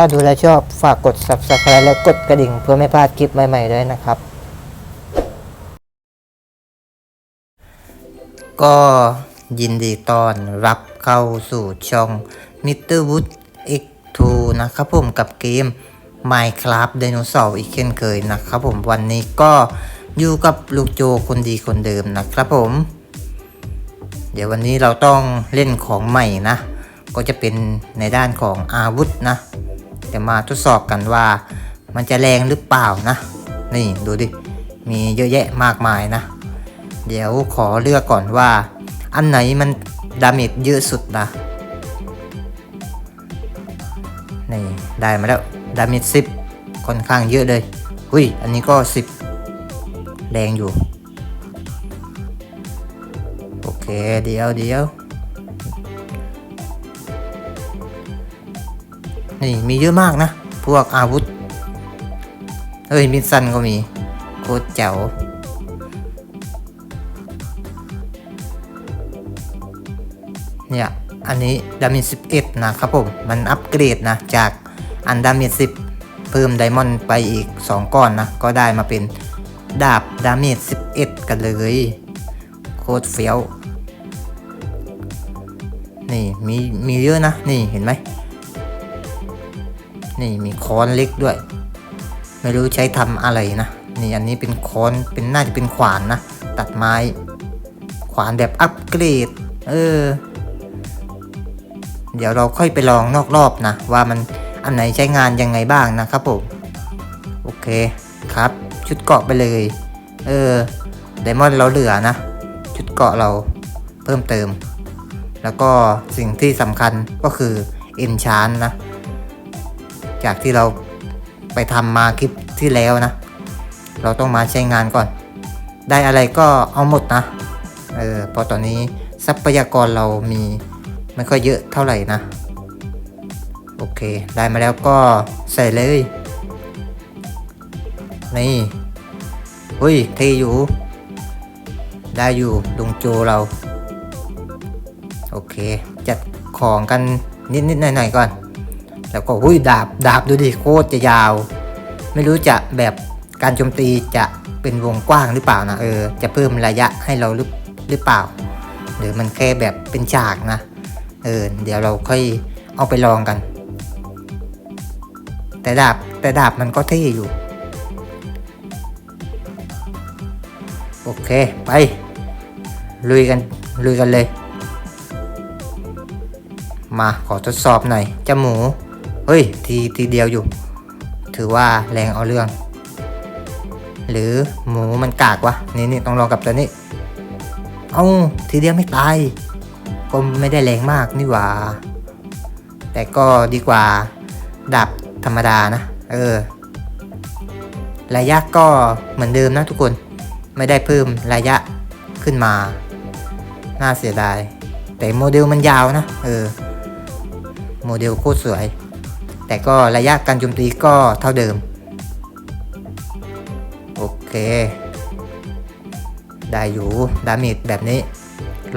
ถ้าดูแลชอบฝากกด subscribe และกดกระดิ่ง เพื่อไม่พลาดคลิปใหม่ๆด้วยนะครับ ก็ยินดีต้อนรับเข้าสู่ช่อง Mr. Wood X2 นะครับผมกับเกม Minecraft Dinosaur อีกเช่นเคยนะครับผมวันนี้ก็อยู่กับลูกโจคนดีคนเดิมนะครับผม เดี๋ยววันนี้เราต้องเล่นของใหม่นะ ก็จะเป็นในด้านของอาวุธนะ จะมาทดสอบกันว่า มันจะแรงหรือเปล่านะ นี่ดูดิ มีเยอะแยะมากมายนะ เดี๋ยวขอเลือกก่อนว่า อันไหนมันดาเมจเยอะสุดนะ นี่ได้มาแล้วดาเมจสิบค่อนข้างเยอะเลยหุ้ย อันนี้ก็สิบแรงอยู่ โอเค เดี๋ยวเดี๋ยว นี่มีเยอะมากนะ พวกอาวุธเฮ้ยมิดซันก็มี โคตรแจ๋วเนี่ย อันนี้ดาเมจ11 นะครับผม มันอัปเกรดนะ จากอันดาเมจ10 เพิ่มไดมอนด์ไปอีก 2 ก้อนนะ ก็ได้มาเป็นดาบดาเมจ11 กันเลย โคตรเฟี้ยว นี่ มี มีเยอะนะ นี่เห็นไหม นี่มีค้อนเล็กด้วย ไม่รู้ใช้ทำอะไรนะ นี่อันนี้เป็นค้อนเป็นน่าจะเป็นขวานนะ ตัดไม้ ขวานแบบอัปเกรด เออ เดี๋ยวเราค่อยไปลองนอกรอบนะ ว่ามันอันไหนใช้งานยังไงบ้างนะครับผม โอเคครับ ชุดเกาะไปเลย เออไดมอนด์เราเหลือนะ ชุดเกาะเราเพิ่มเติม แล้วก็สิ่งที่สำคัญก็คือเอนชานนะ จากที่เราไปทำมาคลิปที่แล้วนะ เราต้องมาใช้งานก่อน ได้อะไรก็เอาหมดนะ เออพราะตอนนี้ทรัพยากรเรามีไม่ค่อยเยอะเท่าไหร่นะ โอเค ได้มาแล้วก็ใส่เลย นี่เฮ้ยเทอยู่ ได้อยู่ลุงโจเรา โอเค จัดของกันนิดๆหน่อยๆก่อน แล้วก็หุ้ยดาบดาบดูดิโคตรจะยาว ไม่รู้จะแบบการโจมตีจะเป็นวงกว้างหรือเปล่านะเออ จะเพิ่มระยะให้เราหรือหรือเปล่า หรือมันแค่แบบเป็นฉากนะ เออ เดี๋ยวเราค่อยเอาไปลองกัน แต่ดาบแต่ดาบมันก็เท่อยู่ โอเคไป ลุยกันลุยกันเลย มาขอทดสอบหน่อยเจ้าหมู เฮ้ย ทีทีเดียวอยู่ ถือว่าแรงเอาเรื่อง หรือหมูมันกากวะนี่นี่ต้องลองกับตัวนี้ เอาทีเดียวไม่ตายก็ไม่ได้แรงมากนี่หว่า แต่ก็ดีกว่าดาบธรรมดานะ เออ ระยะก็เหมือนเดิมนะทุกคน ไม่ได้เพิ่มระยะขึ้นมา น่าเสียดาย แต่โมเดลมันยาวนะ เออ โมเดลโคตรสวย แต่ก็ระยะการโจมตีก็เท่าเดิม โอเค ได้อยู่ดาเมจแบบนี้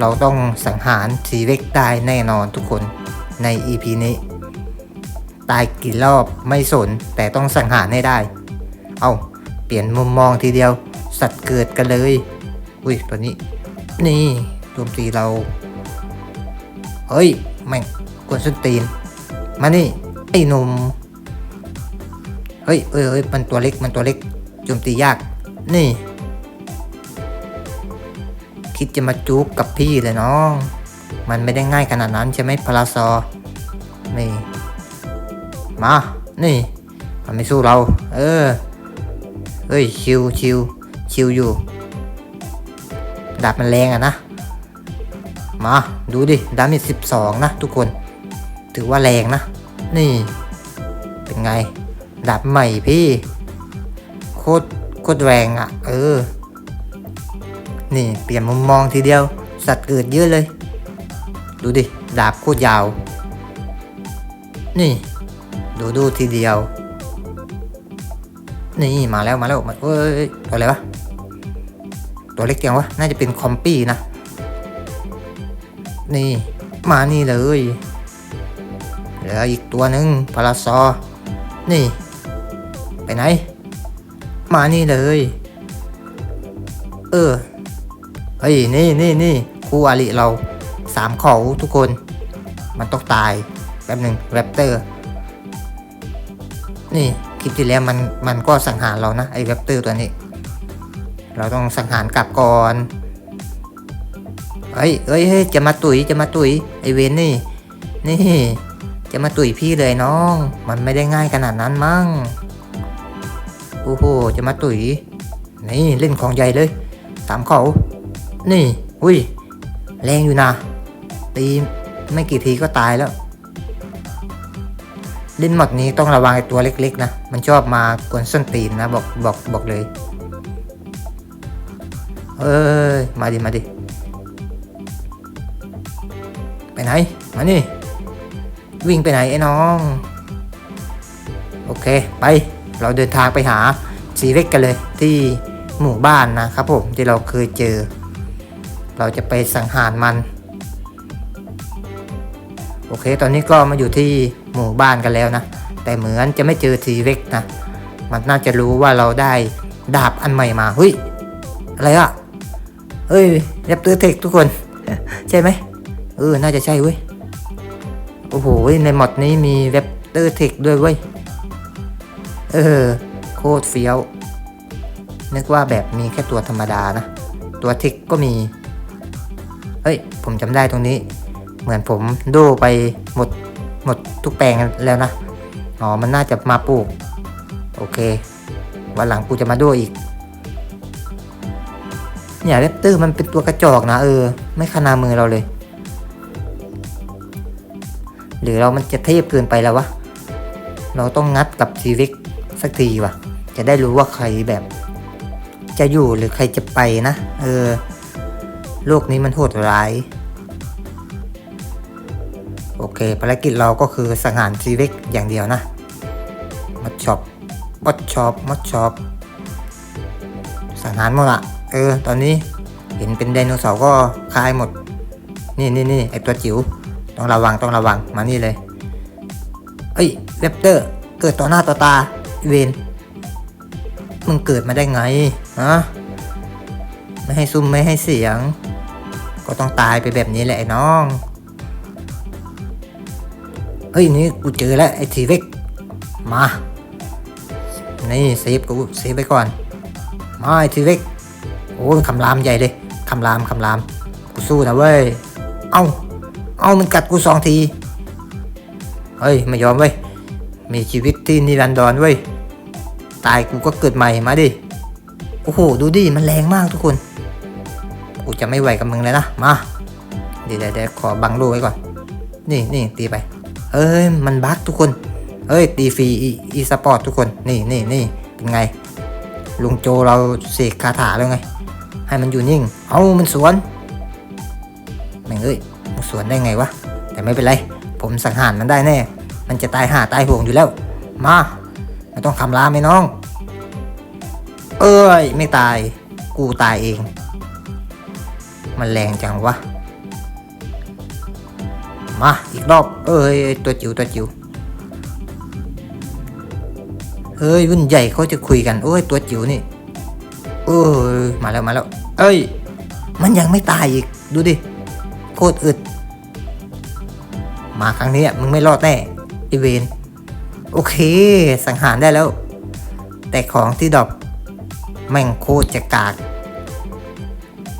เราต้องสังหารทีเวกได้แน่นอนทุกคนใน EP นี้ ตายกี่รอบไม่สนแต่ต้องสังหารให้ได้ เอาเปลี่ยนมุมมองทีเดียว สัตว์เกิดกันเลย อุ้ยตัวนี้ นี่โจมตีเรา เฮ้ย แม่งกวนส้นตีน มานี่ ไอ้นม เฮ้ยเอ้ยเอ้ยมันตัวเล็ก มันตัวเล็ก โจมตียาก นี่ คิดจะมาจุกกับพี่เลยน้อง มันไม่ได้ง่ายขนาดนั้นใช่ไหมพลาซอ นี่ มา นี่ มันไม่สู้เรา เออ เฮ้ย ชิวชิวชิวอยู่ ดาบมันแรงอะนะ มา ดูดิ ดาเมจสิบสองนะทุกคน ถือว่าแรงนะ นี่ เป็นไงดาบใหม่พี่ โคตรโคตรแรงอะ่ะ เออ นี่เปลี่ยนมุมมองทีเดียว สัตว์เกิดเยอะเลย ดูดิ ดาบโคตรยาว นี่ ดูดูทีเดียว นี่มาแล้วมาแล้วมาเอ้ยตัวอะไรวะ ตัวเล็กยังวะ น่าจะเป็นคอมปี้นะ นี่ มานี่เลย ลืออีกตัวหนึ่งพาราซอ นี่ ไปไหน มานี่เลย เออ เฮ้ย นี่นี่นี่คู่อาริเราสามเขาทุกคน มันต้องตายแป๊บหนึ่งแรปเตอร์ นี่คลิปที่แล้วมันมันก็สังหารเรานะไอ้แรปเตอร์ตัวนี้ เราต้องสังหารกลับก่อนเฮ้ยเฮ้ยเฮ้ย จะมาตุ๋ยจะมาตุ๋ยไอเวนนี่ นี่ จะมาตุ๋ยพี่เลยน้อง มันไม่ได้ง่ายขนาดนั้นมั้ง โอ้โห จะมาตุ๋ย นี่เล่นของใหญ่เลยสามเขา นี่ อุ้ย แรงอยู่นะ ตีไม่กี่ทีก็ตายแล้ว เล่นหมดนี้ต้องระวังไอตัวเล็ก ๆ นะ มันชอบมากวนส้นตีนนะ บอกบอกบอกเลย เอ้ย มาดิ มาดิ ไปไหน มานี่ วิ่งไปไหนไอ้น้อง โอเค ไปเราเดินทางไปหาซีเร็กกันเลยที่หมู่บ้านนะครับผมที่เราเคยเจอ เราจะไปสังหารมัน โอเค ตอนนี้ก็มาอยู่ที่หมู่บ้านกันแล้วนะ แต่เหมือนจะไม่เจอทีเร็กนะ มันน่าจะรู้ว่าเราได้ดาบอันใหม่มาเฮ้ยอะไรอะเฮ้ยแรปเตอร์เทคทุกคน ใช่ไหมเออน่าจะใช่เว้ย โอ้โห ในมอดนี้มีแรปเตอร์เทคด้วยเว้ย เออ โคตรเฟี้ยว นึกว่าแบบมีแค่ตัวธรรมดานะ ตัวเทคก็มี เฮ้ย ผมจำได้ตรงนี้ เหมือนผมโดไปหมดหมดทุกแปลงแล้วนะ อ๋อ มันน่าจะมาปลูก โอเค วันหลังกูจะมาโดอีก เนี่ยแรปเตอร์มันเป็นตัวกระจอกนะเออ ไม่ขนามือเราเลย หรือเรามันจะเทพเกินไปแล้ววะ เราต้องงัดกับทีวิกสักทีวะจะได้รู้ว่าใครแบบ จะอยู่หรือใครจะไปนะ เออ โลกนี้มันโหดร้าย โอเค ภารกิจเราก็คือสังหารทีวิกอย่างเดียวนะมัดช็อปมัดช็อปมัดช็อปสังหารหมดละเออ ตอนนี้เห็นเป็นไดโนเสาร์ก็คลายหมด นี่นี่นี่ไอตัวจิ๋ว ต้องระวังต้องระวังมานี่เลยเอ้ยเวปเตอร์เกิดต่อหน้าต่อตาเวนมึงเกิดมาได้ไงฮะไม่ให้ซุ่มไม่ให้เสียง ก็ต้องตายไปแบบนี้แหละไอ้น้องเฮ้ยนี่กูเจอแล้วไอ้ทีเล็กมานี่เซฟกูเซฟไปก่อนมาไอ้ทีเล็กโอ้คำรามใหญ่เลยคำรามคำรามกูสู้นะเว้ยเอ้า เอามันกัดกูสองที เฮ้ยไม่ยอมเว้ย มีชีวิตที่นิรันดรเว้ย ตายกูก็เกิดใหม่มาดิ โอ้โหดูดิมันแรงมากทุกคน กูจะไม่ไหวกับมึงเลยนะ มา เดี๋ยวเดี๋ยวขอบังโลไว้ก่อน นี่นี่ตีไป เอ้ยมันบั๊กทุกคน เอ้ยตีฟรีอีสปอร์ตทุกคน นี่นี่นี่เป็นไง ลุงโจเราเสกคาถาแล้วไง ให้มันอยู่นิ่ง เอามันสวนแม่งเอ้ย สวนได้ไงวะ แต่ไม่เป็นไร ผมสังหารมันได้แน่ มันจะตายห่าตายห่วงอยู่แล้ว มาไม่ต้องคำราไอ้น้อง เอ้ย ไม่ตาย กูตายเอง มันแรงจังวะ มาอีกรอบ เอ้ย ตัวจิ๋วตัวจิ๋วเฮ้ยรุ่นใหญ่เขาจะคุยกัน โอ้ยตัวจิ๋วนี่เอ้ยมาแล้วมาแล้ว เอ้ย มันยังไม่ตายอีก ดูดิ โคตรอึด มาครั้งนี้มึงไม่รอดแน่ไอเวนโอเค สังหารได้แล้ว แต่ของที่ดอปแม่งโคตรจะกาก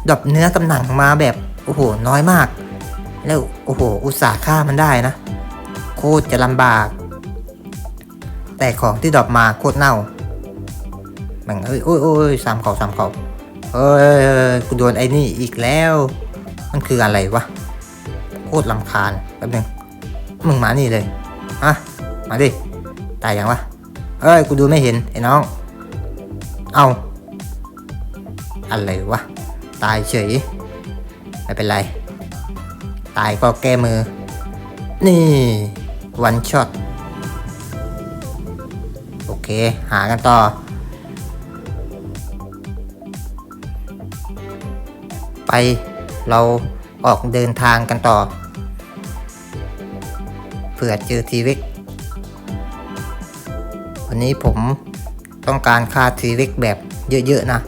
ดอปเนื้อกำหนังมาแบบ โอ้โห น้อยมาก แล้ว โอ้โห อุตสาห์ฆ่ามันได้นะ โคตรจะลำบาก แต่ของที่ดอปมาโคตรเน่าแม่งเอ้ยโอ้ยโอ้ยสามเขาสามเขาเอ้ยกูโดนไอ้นี่อีกแล้ว มันคืออะไรวะ โคตรลำคาญแป๊บนึง มึงมานี่เลยอะมาดิตายยังวะเอ้ยกูดูไม่เห็นไอ้น้อง เอาอะไรวะตายเฉยไม่เป็นไร ตายก็แก้มือ นี่วันช็อตโอเค หากันต่อ ไปเราออกเดินทางกันต่อ ผื่อเจอทีวิกวันนี้ผมต้องการฆ่าทีเล็กแบบเยอะๆนะ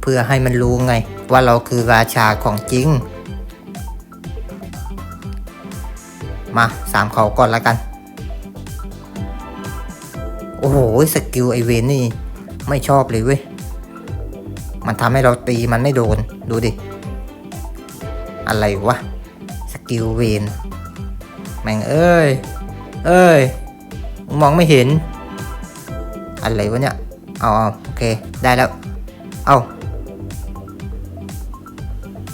เพื่อให้มันรู้ไง ว่าเราคือราชาของจริง มาสามเขาก่อนล้วกัน โอ้โห สกิลไอเวนนี่ ไม่ชอบเลยเว้ย มันทำให้เราตีมันไม่โดน ดูดิ อะไรวะ สกิลเวน แม่งเอ้ย เอ้ย มองไม่เห็น อะไรวะเนี่ย เอาเอาโอเค ได้แล้ว เอา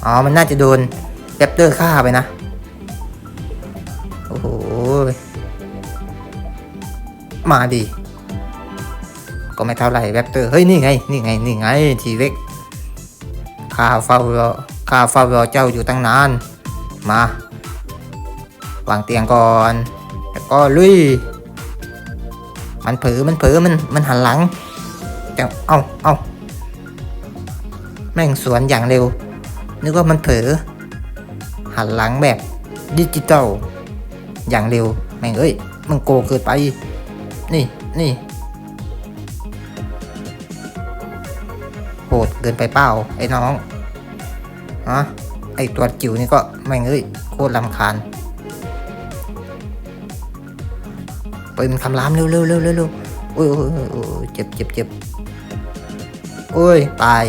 อ๋อ มันน่าจะโดนแรปเตอร์ฆ่าไปนะ โอ้โห มาดิ ก็ไม่เท่าไหร่แรปเตอร์ เฮ้ย นี่ไง นี่ไง นี่ไง ทีเล็กข้าเฝ้ารอข้าเฝ้ารอเจ้าอยู่ตั้งนาน มา วางเตียงก่อนแล้วก็ลุย มันเผลอมันเผลอมันมันหันหลังแต่เอาเอาแม่งสวนอย่างเร็ว นึกว่ามันเผลอหันหลังแบบดิจิตอลอย่างเร็ว แม่งเอ้ยมันโกงเกินไป นี่นี่โหดเกินไปเปล่าไอ้น้องฮะไอ้ตัวจิ๋วนี่ก็แม่งเอ้ยโคตรลำคาญ ปืนคำรามเร็วเร็วเร็วเร็วเร็วโอ้ยโอ้ยโอ้ยโอ้ยเจ็บเจ็บเจ็บโอ้ยตาย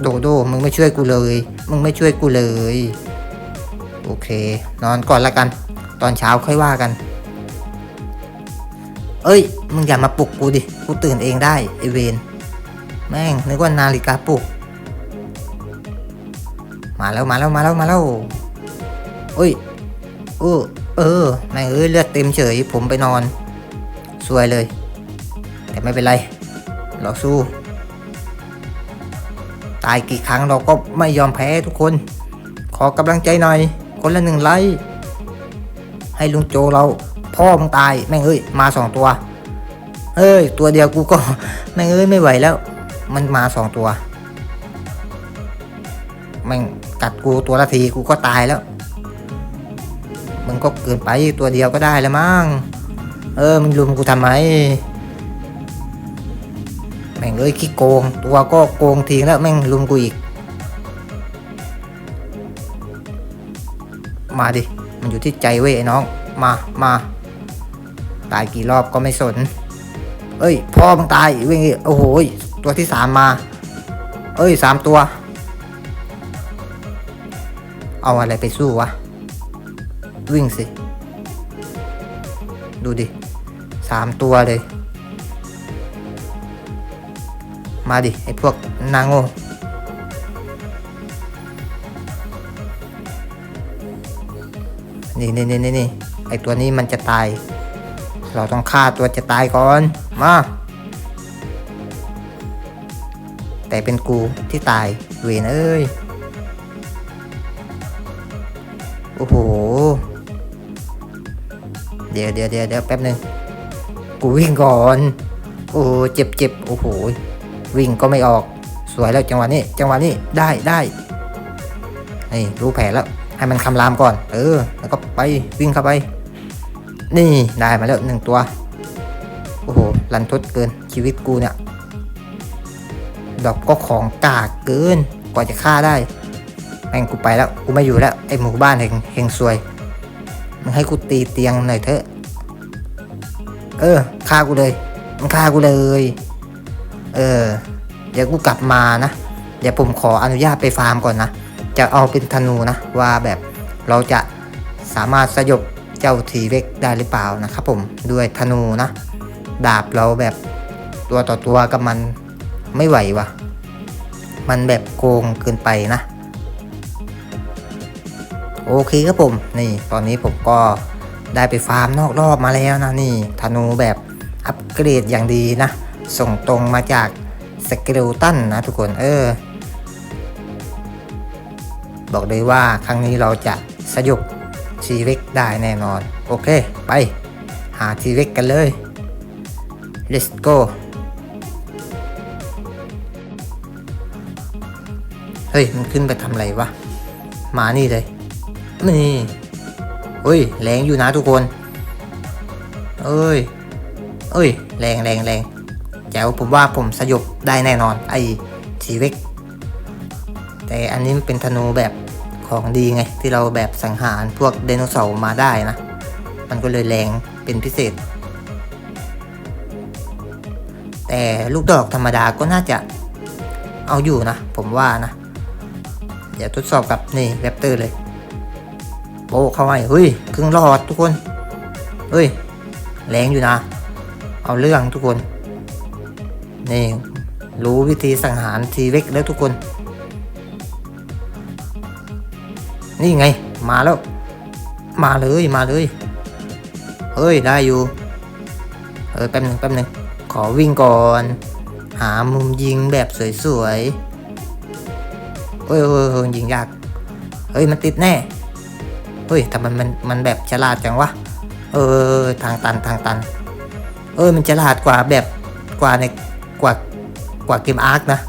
โดโดมึงไม่ช่วยกูเลย มึงไม่ช่วยกูเลย โอเค นอนก่อนละกัน ตอนเช้าค่อยว่ากัน เอ้ย มึงอย่ามาปลุกกูดิ กูตื่นเองได้ไอเวนแม่งนึกว่านาฬิกาปลุก มาแล้วมาแล้วมาแล้วมาแล้วเอ้ย เออเออแม่งเอ้ยเลือดเต็มเฉย ผมไปนอนสวยเลย แต่ไม่เป็นไร เราสู้ ตายกี่ครั้งเราก็ไม่ยอมแพ้ทุกคน ขอกำลังใจหน่อย คนละหนึ่งไลค์ให้ลุงโจเราพ่อมึงตายแม่งเอ้ยมาสองตัวเอ้ย ตัวเดียวกูก็แม่งเอ้ยไม่ไหวแล้ว มันมาสองตัวแม่งกัดกูตัวละทีกูก็ตายแล้ว มึงก็เกินไปตัวเดียวก็ได้แล้วมั้ง เออมึงลุมกูทำไม แม่งเอ้ยขี้โกง ตัวก็โกงทิ้งแล้วแม่งลุมกูอีก มาดิ มันอยู่ที่ใจเว้ยไอ้น้อง มา มา ตายกี่รอบก็ไม่สน เอ้ย พ่อมึงตายเวิ่งอีกโอ้โห ตัวที่สามมา เอ้ยสามตัว เอาอะไรไปสู้วะ วิ่งสิ ดูดิสามตัวเลย มาดิ ไอพวกนางโง่นี่นี่นี่นี่นี่ไอตัวนี้มันจะตาย เราต้องฆ่าตัวจะตายก่อน มา แต่เป็นกูที่ตายเวนเอ้ย โอ้โห เดี๋ยวเดี๋ยวเดี๋ยวเดี๋ยวแป๊บหนึ่งกูวิ่งก่อน โอ้เจ็บเจ็บโอ้โห วิ่งก็ไม่ออก สวยแล้วจังหวะนี้ จังหวะนี้ได้ได้นี่รู้แผลแล้ว ให้มันคำรามก่อน เออ แล้วก็ไปวิ่งเข้าไป นี่ได้มาแล้วหนึ่งตัว โอ้โห ลันทดเกินชีวิตกูเนี่ย ดอกก็ของกากเกิน กว่าจะฆ่าได้ แม่งกูไปแล้ว กูไม่อยู่แล้ว ไอหมู่บ้านแห่งแห่งซวย มึงให้กูตีเตียงหน่อยเถอะ เออฆ่ากูเลยมึงฆ่ากูเลย เออ เดี๋ยวกูกลับมานะ เดี๋ยวผมขออนุญาตไปฟาร์มก่อนนะ จะเอาเป็นธนูนะ ว่าแบบเราจะสามารถสยบเจ้าทีเล็กได้หรือเปล่านะครับผม ด้วยธนูนะ ดาบเราแบบตัวต่อตัวกับมันไม่ไหววะมันแบบโกงเกินไปนะ โอเคครับผมนี่ตอนนี้ผมก็ได้ไปฟาร์มนอกรอบมาแล้วนะนี่ธนูแบบอัปเกรดอย่างดีนะ ส่งตรงมาจากสเกลตันนะทุกคนเออ บอกเลยว่าครั้งนี้เราจะสยบทีเล็กได้แน่นอน โอเค ไป หาทีเล็กกันเลย let's go เฮ้ย มันขึ้นไปทำอะไรวะ มานี่เลย นี่เฮ้ย แรงอยู่นะทุกคน เอ้ย เอ้ย แรงแรงแรงแจ๋วผมว่าผมสยบได้แน่นอน ไอ้ทีเวกแต่อันนี้มันเป็นธนูแบบของดีไง ที่เราแบบสังหารพวกไดโนเสาร์มาได้นะ มันก็เลยแรงเป็นพิเศษ แต่ลูกดอกธรรมดาก็น่าจะเอาอยู่นะ ผมว่านะ เดี๋ยวทดสอบกับนี่แรปเตอร์เลย โอ้เข้าไปเฮ้ยครึ่งหลอดทุกคน เฮ้ย แรงอยู่นะ เอาเรื่องทุกคน นี่รู้วิธีสังหารทีเวกแล้วทุกคน นี่ไง มาแล้ว มาเลยมาเลย เฮ้ย ได้อยู่ เออแป๊บหนึ่งแป๊บหนึ่งขอวิ่งก่อน หามุมยิงแบบสวยๆเฮ้ยเฮ้ยเฮ้ยยิงยาก เฮ้ย มันติดแน่ เฮ้ยทำไมมันมันแบบฉลาดจังวะ เออทางตันทางตัน เออมันฉลาดกว่าแบบกว่าในกว่ากว่าเกมอาร์คนะ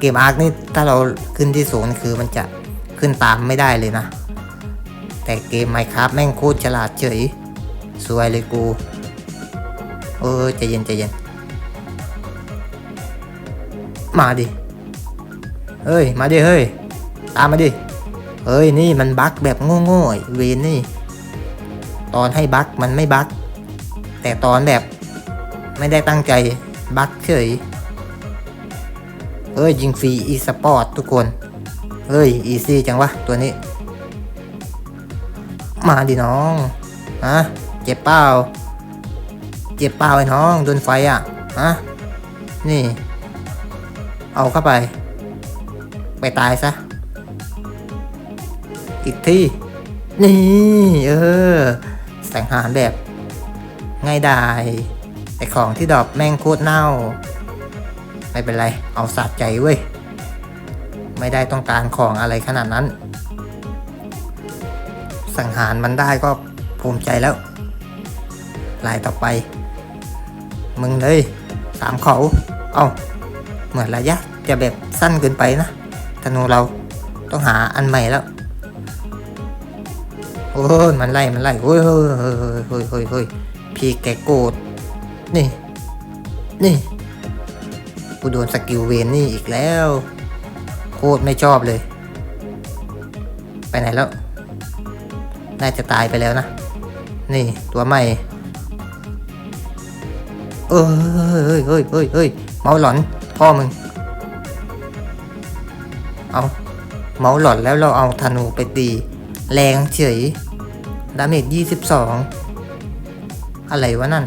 เกมอาร์คนี่ถ้าเราขึ้นที่ศูนย์คือมันจะขึ้นตามไม่ได้เลยนะ แต่เกมไมครับแม่งโคตรฉลาดเฉย สวยเลยกู เออใจเย็นใจเย็น มาดิ เฮ้ย มาดิเฮ้ย ตามมาดิ เฮ้ยนี่มันบั๊กแบบโง่ๆเวนนี่ ตอนให้บั๊กมันไม่บั๊กแต่ตอนแบบไม่ได้ตั้งใจบั๊กเฉยเฮ้ยยิงฟรีอีสปอร์ตทุกคนเฮ้ยอีซี่จังวะตัวนี้ มาดิน้องฮะเจ็บเปล่าเจ็บเปล่าไอ้น้องโดนไฟอะฮะนี่ เอาเข้าไป ไปตายซะ อีกที่นี่ เออ สังหารแบบง่ายดายแต่ของที่ดรอปแม่งโคตรเน่า ไม่เป็นไร เอาสะใจเว้ย ไม่ได้ต้องการของอะไรขนาดนั้น สังหารมันได้ก็ภูมิใจแล้ว ลายต่อไป มึงเลยสามเขา เอาเหมือนระยะจะแบบสั้นเกินไปนะธนูเราต้องหาอันใหม่แล้ว อ้ยมันไล่มันไล่โอ้ยเฮ้ยเฮ้ยเฮ้ยเฮ้ยเฮ้ยพี่แกโกรธนี่ นี่กูโดนสกิลเวนนี่อีกแล้ว โคตรไม่ชอบเลย ไปไหนแล้ว น่าจะตายไปแล้วนะ นี่ตัวใหม่ เอ้ยเฮ้ยเฮ้ยเฮ้ยเมาหลอน พ่อมึง เอาเมาหลอนแล้วเราเอาธนูไปตี แรงเฉย ดาเมจยี่สิบสองอะไรวะนั่น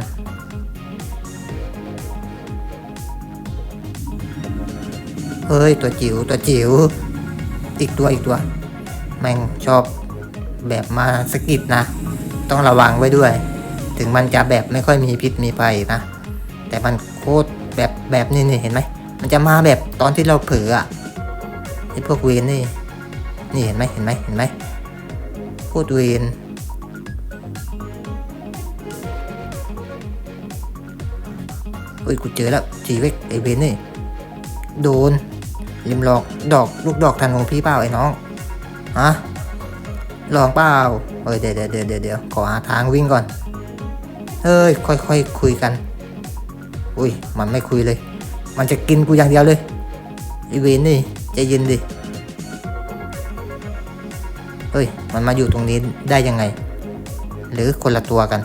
เฮ้ย ตัวจิ๋วตัวจิ๋วอีกตัวอีกตัว แม่งชอบแบบมาสกิดนะ ต้องระวังไว้ด้วย ถึงมันจะแบบไม่ค่อยมีพิษมีภัยนะ แต่มันโคตรแบบแบบนี่นี่เห็นไหม มันจะมาแบบตอนที่เราเผลออะไอพวกเวนนี่ นี่เห็นไหมเห็นไหมเห็นไหมโคตรเวน เฮ้ยกูเจอแล้วทีเวกไอเวนนี่โดนริมหลอกดอกลูกดอกทันของพี่เปล่าไอ้น้องฮะลองเปล่าเอ้ยเดี๋ยวเดี๋ยวเดี๋ยวเดี๋ยวเดี๋ยวขอหาทางวิ่งก่อน เฮ้ยค่อยๆคคุยกัน อุ้ยมันไม่คุยเลย มันจะกินกูอย่างเดียวเลยไอเวนนี่ใจเย็นดิเฮ้ย มันมาอยู่ตรงนี้ได้ยังไง หรือคนละตัวกัน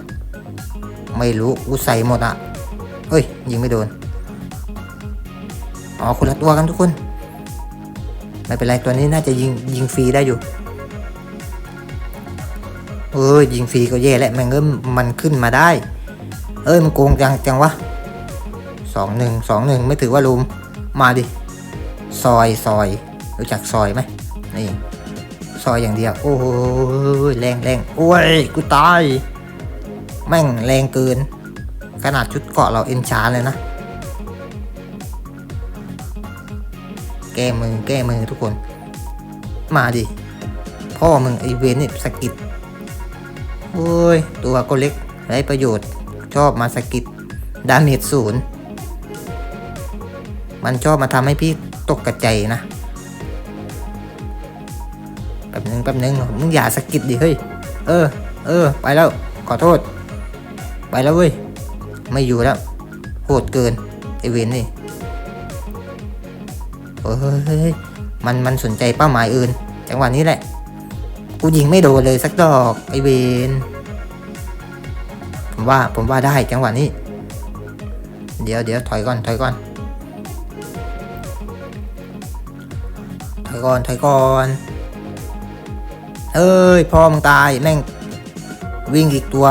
ไม่รู้กูใส่หมดอะ เฮ้ย ยิงไม่โดน อ๋อคนละตัวกันทุกคน ไม่เป็นไรตัวนี้น่าจะยิงยิงฟรีได้อยู่ เออยิงฟรีก็แย่แหละม่งเอ้ยมันขึ้นมาได้ เอ้ยมันโกงจังจังวะสองหนึ่งสองหนึ่งไม่ถือว่าลุม มาดิ ซอยซอยรู้จักซอยไหมนี่ซอยอย่างเดียว โอ้ยแรงแรงโอ้ย กูตาย แม่งแรงเกิน ขนาดชุดเกาะเราเอ็นชาเลยนะ แก้มือแก้มือทุกคน มาดิ พ่อมึงไอเวนนี่สกิดโอ้ย ตัวก็เล็กไร้ประโยชน์ ชอบมาสกิดดาเมจศูนย์ มันชอบมาทำให้พี่ตกกระใจนะแป๊บนึงแป๊บนึงมึงอย่าสกิดดิเฮ้ย เออ เออ ไปแล้ว ขอโทษ ไปแล้วเว้ย ไม่อยู่แล้วโหดเกินไอเวนนี่เฮ้ยเฮ้ยมันมันสนใจเป้าหมายอื่น จังหวะนี้แหละ กูยิงไม่โดนเลยสักดอกไอเวนผมว่าผมว่าได้จังหวะนี้ เดี๋ยวเดี๋ยวถอยก่อนถอยก่อนถอยก่อนถอยก่อนเอ้ยพ่อมึงตายแม่งวิ่งอีกตัว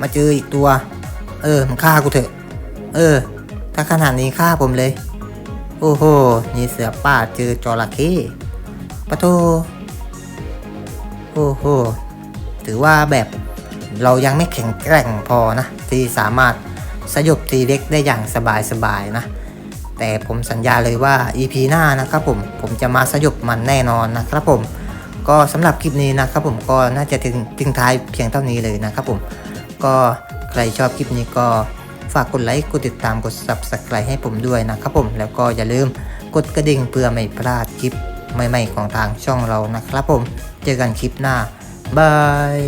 มาเจออีกตัว เออมึงฆ่ากูเถอะ เออ ถ้าขนาดนี้ฆ่าผมเลย โอ้โหนี่เสือป่าเจอจระเข้ปะโทโอ้โหถือว่าแบบเรายังไม่แข็งแกร่งพอนะ ที่สามารถสยบทีเล็กได้อย่างสบายๆนะ แต่ผมสัญญาเลยว่า EP หน้านะครับผมผมจะมาสยบมันแน่นอนนะครับผมก็สำหรับคลิปนี้นะครับผมก็น่าจะถึงทิ้งท้ายเพียงเท่านี้เลยนะครับผมก็ ใครชอบคลิปนี้ก็ฝากกดไลค์กดติดตามกด subscribe ให้ผมด้วยนะครับผมแล้วก็อย่าลืมกดกระดิ่งเพื่อไม่พลาดคลิปใหม่ ๆ ของทางช่องเรานะครับผม เจอกันคลิปหน้าบาย